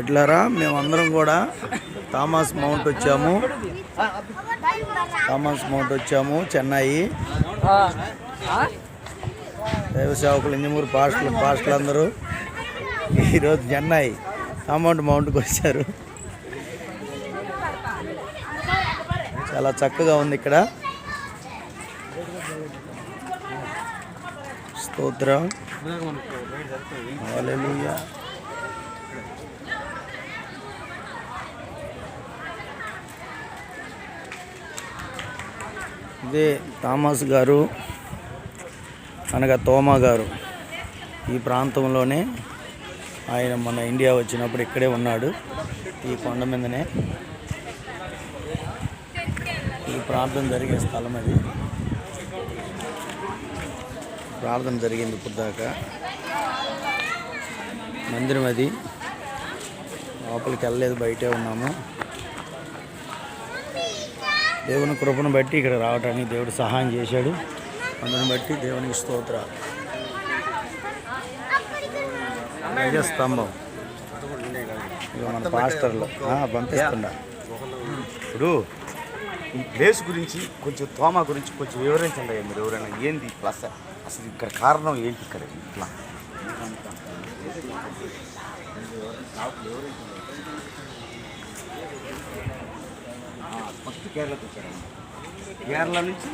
ఇట్లారా మేమందరం కూడా Thomas mount వచ్చాము. థామస్ మౌంట్ వచ్చాము చెన్నై. దైవ సేవకులు ఇంజమూరు పాస్టల్ పాస్టల్ అందరూ ఈరోజు చెన్నై థామౌంట్ మౌంట్కి వచ్చారు. చాలా చక్కగా ఉంది ఇక్కడ. స్తోత్రం. ఇదే థామస్ గారు అనగా తోమా గారు. ఈ ప్రాంతంలోనే ఆయన మన ఇండియా వచ్చినప్పుడు ఇక్కడే ఉన్నాడు. ఈ కొండ మీదనే ఈ ప్రార్థన జరిగే స్థలం అది. ప్రార్థన జరిగింది ఇప్పుడు దాకా మందిరం అది. లోపలికి వెళ్ళలేదు బయటే ఉన్నాము. దేవుని కృపను బట్టి ఇక్కడ రావడానికి దేవుడు సహాయం చేశాడు. అందుని బట్టి దేవునికి స్తోత్రాలు. ఇదే స్తంభం ఇక మన పాస్టర్లు. ఆ, పంపిస్తుండా ఇప్పుడు ఈ ప్లేస్ గురించి కొంచెం తోమ గురించి కొంచెం వివరించండి అయ్యా మీరు ఎవరైనా. ఏంది ప్లస్ అసలు ఇక్కడ కారణం ఏంటి ఇక్కడ? ఇట్లా ఫస్ట్ కేరళకి వచ్చారు కేరళ నుంచి